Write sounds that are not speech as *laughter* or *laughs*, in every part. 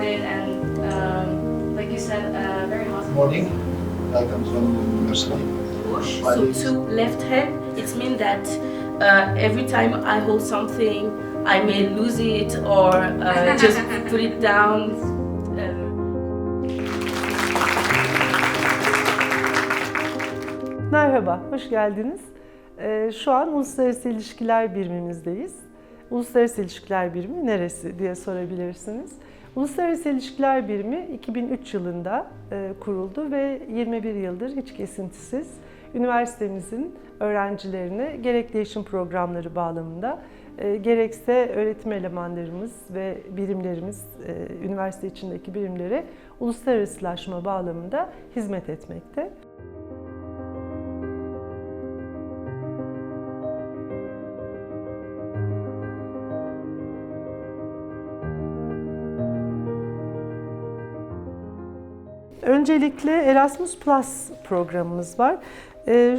kind-hearted and, um, like you said, uh, very hospitable. morning. Welcome to London University. Push. So to left hand, it means that uh, every time I hold something, I may lose it or uh, *laughs* just put it down. Uh, Merhaba, hoş geldiniz. Ee, Şu an Uluslararası İlişkiler Birimimizdeyiz. Uluslararası İlişkiler Birimi neresi diye sorabilirsiniz. Uluslararası İlişkiler Birimi 2003 yılında e, kuruldu ve 21 yıldır hiç kesintisiz üniversitemizin öğrencilerine gerek değişim programları bağlamında e, gerekse öğretim elemanlarımız ve birimlerimiz, e, üniversite içindeki birimlere uluslararasılaşma bağlamında hizmet etmekte. Öncelikle Erasmus Plus programımız var. Ee,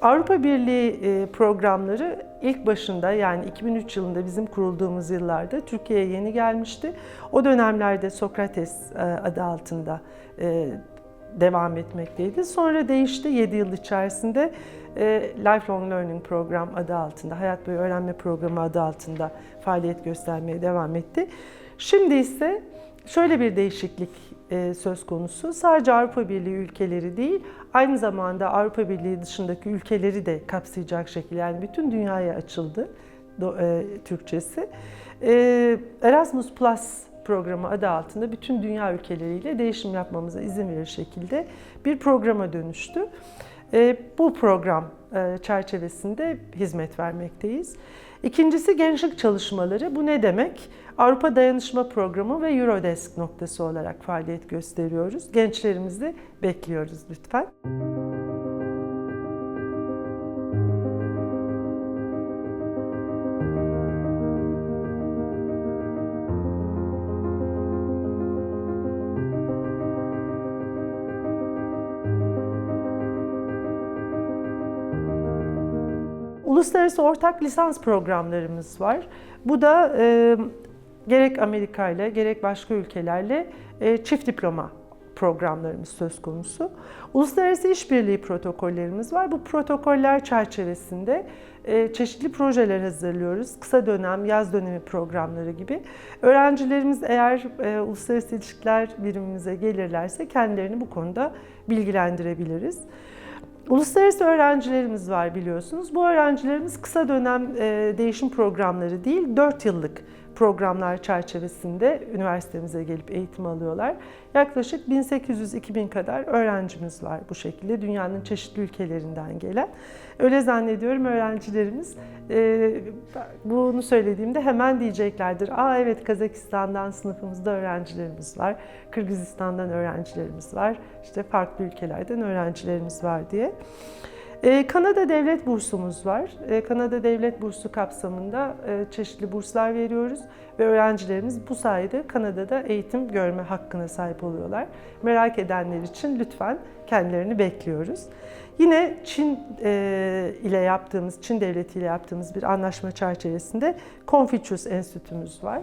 Avrupa Birliği e, programları ilk başında yani 2003 yılında bizim kurulduğumuz yıllarda Türkiye'ye yeni gelmişti. O dönemlerde Sokrates e, adı altında e, devam etmekteydi. Sonra değişti 7 yıl içerisinde Lifelong Learning Program adı altında, Hayat Boyu Öğrenme Programı adı altında faaliyet göstermeye devam etti. Şimdi ise şöyle bir değişiklik söz konusu. Sadece Avrupa Birliği ülkeleri değil, aynı zamanda Avrupa Birliği dışındaki ülkeleri de kapsayacak şekilde yani bütün dünyaya açıldı e, Türkçesi. E, Erasmus Plus programı adı altında bütün dünya ülkeleriyle değişim yapmamıza izin verir şekilde bir programa dönüştü. E, bu program e, çerçevesinde hizmet vermekteyiz. İkincisi gençlik çalışmaları. Bu ne demek? Avrupa Dayanışma Programı ve Eurodesk noktası olarak faaliyet gösteriyoruz. Gençlerimizi bekliyoruz lütfen. Uluslararası ortak lisans programlarımız var. Bu da e, gerek Amerika ile gerek başka ülkelerle e, çift diploma programlarımız söz konusu. Uluslararası işbirliği protokollerimiz var. Bu protokoller çerçevesinde e, çeşitli projeler hazırlıyoruz. Kısa dönem, yaz dönemi programları gibi. Öğrencilerimiz eğer e, uluslararası ilişkiler birimimize gelirlerse kendilerini bu konuda bilgilendirebiliriz. Uluslararası öğrencilerimiz var biliyorsunuz. Bu öğrencilerimiz kısa dönem e, değişim programları değil, 4 yıllık programlar çerçevesinde üniversitemize gelip eğitim alıyorlar. Yaklaşık 1800-2000 kadar öğrencimiz var bu şekilde dünyanın çeşitli ülkelerinden gelen. Öyle zannediyorum öğrencilerimiz e, bunu söylediğimde hemen diyeceklerdir. Aa evet Kazakistan'dan sınıfımızda öğrencilerimiz var, Kırgızistan'dan öğrencilerimiz var, işte farklı ülkelerden öğrencilerimiz var diye. Ee, Kanada Devlet Bursumuz var. Ee, Kanada Devlet Bursu kapsamında e, çeşitli burslar veriyoruz ve öğrencilerimiz bu sayede Kanada'da eğitim görme hakkına sahip oluyorlar. Merak edenler için lütfen kendilerini bekliyoruz. Yine Çin e, ile yaptığımız, Çin Devleti ile yaptığımız bir anlaşma çerçevesinde Confucius Enstitümüz var.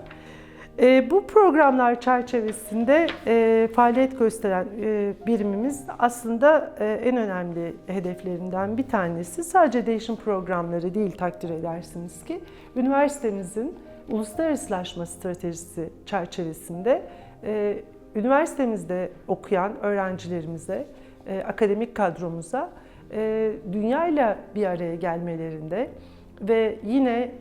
E, bu programlar çerçevesinde e, faaliyet gösteren e, birimimiz aslında e, en önemli hedeflerinden bir tanesi. Sadece değişim programları değil takdir edersiniz ki üniversitemizin uluslararasılaşma stratejisi çerçevesinde üniversitemizde okuyan öğrencilerimize, akademik kadromuza dünyayla bir araya gelmelerinde ve yine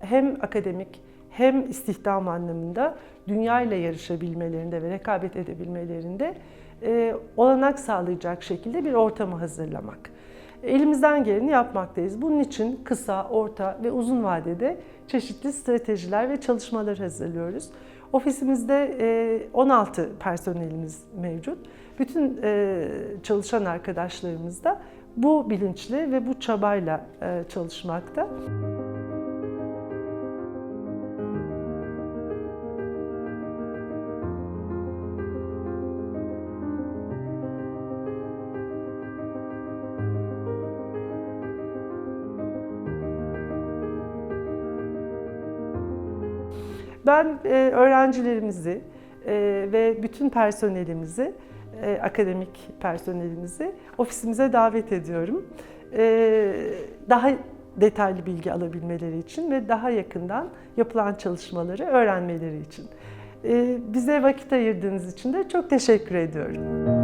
hem akademik hem istihdam anlamında dünya ile yarışabilmelerinde ve rekabet edebilmelerinde e, olanak sağlayacak şekilde bir ortamı hazırlamak. Elimizden geleni yapmaktayız. Bunun için kısa, orta ve uzun vadede çeşitli stratejiler ve çalışmalar hazırlıyoruz. Ofisimizde e, 16 personelimiz mevcut. Bütün e, çalışan arkadaşlarımız da bu bilinçle ve bu çabayla e, çalışmakta. Ben e, öğrencilerimizi e, ve bütün personelimizi, e, akademik personelimizi ofisimize davet ediyorum. Daha detaylı bilgi alabilmeleri için ve daha yakından yapılan çalışmaları öğrenmeleri için. Bize vakit ayırdığınız için de çok teşekkür ediyorum.